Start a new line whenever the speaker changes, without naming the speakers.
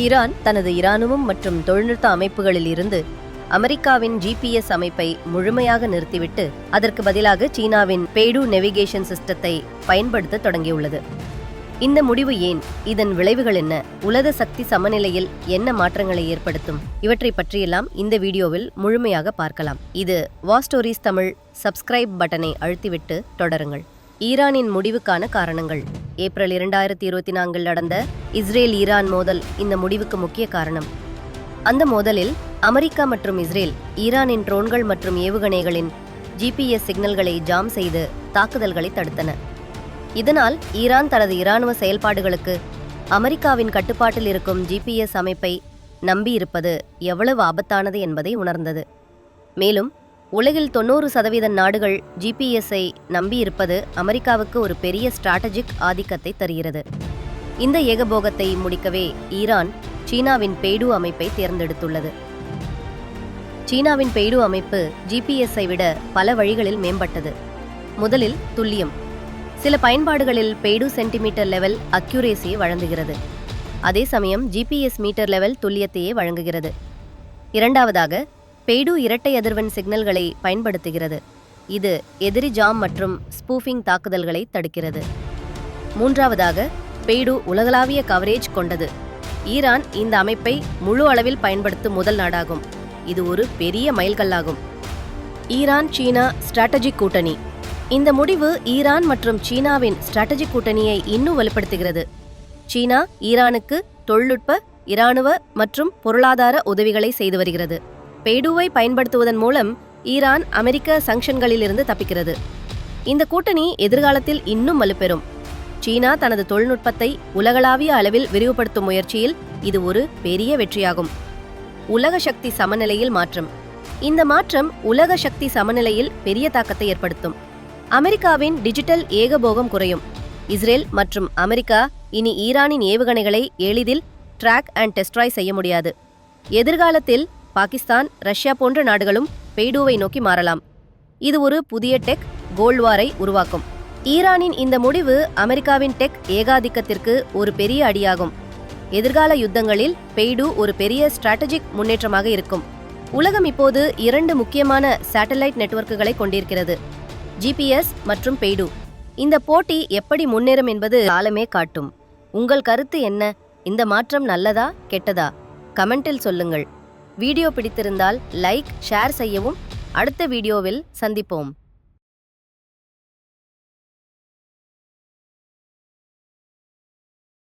Iran தனது இராணுவம் மற்றும் தொழில்நுட்ப அமைப்புகளில் இருந்து அமெரிக்காவின் ஜிபிஎஸ் அமைப்பை முழுமையாக நிறுத்திவிட்டு அதற்கு பதிலாக சீனாவின் பேடு நெவிகேஷன் சிஸ்டத்தை பயன்படுத்த தொடங்கியுள்ளது. இந்த முடிவு ஏன்? இதன் விளைவுகள் என்ன? உலக சக்தி சமநிலையில் என்ன மாற்றங்களை ஏற்படுத்தும்? இவற்றை பற்றியெல்லாம் இந்த வீடியோவில் முழுமையாக பார்க்கலாம். இது வா ஸ்டோரிஸ் தமிழ் சப்ஸ்கிரைப் பட்டனை அழுத்திவிட்டு தொடருங்கள். ஈரானின் முடிவுக்கான காரணங்கள். ஏப்ரல் இரண்டாயிரத்தி இருபத்தி நான்கில் நடந்த இஸ்ரேல் ஈரான் மோதல் இந்த முடிவுக்கு முக்கிய காரணம். அந்த மோதலில் அமெரிக்கா மற்றும் இஸ்ரேல் ஈரானின் ட்ரோன்கள் மற்றும் ஏவுகணைகளின் ஜிபிஎஸ் சிக்னல்களை ஜாம் செய்து தாக்குதல்களை தடுத்தன. இதனால் ஈரான் தனது இராணுவ செயல்பாடுகளுக்கு அமெரிக்காவின் கட்டுப்பாட்டில் இருக்கும் ஜிபிஎஸ் அமைப்பை நம்பியிருப்பது எவ்வளவு ஆபத்தானது என்பதை உணர்ந்தது. மேலும் உலகில் தொண்ணூறு சதவீத நாடுகள் ஜிபிஎஸ்ஐ நம்பியிருப்பது அமெரிக்காவுக்கு ஒரு பெரிய ஸ்ட்ராட்டஜிக் ஆதிக்கத்தை தருகிறது. இந்த ஏகபோகத்தை முடிக்கவே ஈரான் சீனாவின் பெய்டு அமைப்பை தேர்ந்தெடுத்துள்ளது. சீனாவின் பெய்டு அமைப்பு ஜிபிஎஸ்ஐ விட பல வழிகளில் மேம்பட்டது. முதலில் துல்லியம். சில பயன்பாடுகளில் பெய்டு சென்டிமீட்டர் லெவல் அக்யூரேசியை வழங்குகிறது. அதே சமயம் ஜிபிஎஸ் மீட்டர் லெவல் துல்லியத்தையே வழங்குகிறது. இரண்டாவதாக பெய்டு இரட்டை அதிர்வெண் சிக்னல்களை பயன்படுத்துகிறது. இது எதிரி ஜாம் மற்றும் ஸ்பூஃபிங் தாக்குதல்களை தடுக்கிறது. மூன்றாவதாக பெய்டு உலகளாவிய கவரேஜ் கொண்டது. ஈரான் இந்த அமைப்பை முழு அளவில் பயன்படுத்தும் முதல் நாடாகும். இது ஒரு பெரிய மைல்கல்லாகும். ஈரான் சீனா ஸ்ட்ராட்டஜிக் கூட்டணி. இந்த முடிவு ஈரான் மற்றும் சீனாவின் ஸ்ட்ராட்டஜிக் கூட்டணியை இன்னும் வலுப்படுத்துகிறது. சீனா ஈரானுக்கு தொழில்நுட்ப இராணுவ மற்றும் பொருளாதார உதவிகளை செய்து வருகிறது. பெய்டுவை பயன்படுத்துவதன் மூலம் ஈரான் அமெரிக்க சங்ஷன்களிலிருந்து தப்பிக்கிறது. இந்த கூட்டணி எதிர்காலத்தில் இன்னும் வலுப்பெறும். சீனா தனது தொழில்நுட்பத்தை உலகளாவிய அளவில் விரிவுபடுத்தும் முயற்சியில் இது ஒரு பெரிய வெற்றியாகும். உலக சக்தி சமநிலையில் மாற்றம். இந்த மாற்றம் உலக சக்தி சமநிலையில் பெரிய தாக்கத்தை ஏற்படுத்தும். அமெரிக்காவின் டிஜிட்டல் ஏகபோகம் குறையும். இஸ்ரேல் மற்றும் அமெரிக்கா இனி ஈரானின் ஏவுகணைகளை எளிதில் ட்ராக் அண்ட் டெஸ்ட்ராய் செய்ய முடியாது. எதிர்காலத்தில் பாகிஸ்தான் ரஷ்யா போன்ற நாடுகளும் பெய்டூவை நோக்கி மாறலாம். இது ஒரு புதிய டெக் கோல்ட்வாரை உருவாக்கும். ஈரானின் இந்த முடிவு அமெரிக்காவின் டெக் ஏகாதிக்கத்திற்கு ஒரு பெரிய அடியாகும். எதிர்கால யுத்தங்களில் பெய்டு ஒரு பெரிய ஸ்ட்ராட்டஜிக் முன்னேற்றமாக இருக்கும். உலகம் இப்போது இரண்டு முக்கியமான சேட்டலைட் நெட்வொர்க்குகளை கொண்டிருக்கிறது. ஜிபிஎஸ் மற்றும் பெய்டு. இந்த போட்டி எப்படி முன்னேறும் என்பது காலமே காட்டும். உங்கள் கருத்து என்ன? இந்த மாற்றம் நல்லதா கெட்டதா? கமெண்டில் சொல்லுங்கள். வீடியோ பிடித்திருந்தால் லைக் ஷேர் செய்யவும். அடுத்த வீடியோவில் சந்திப்போம்.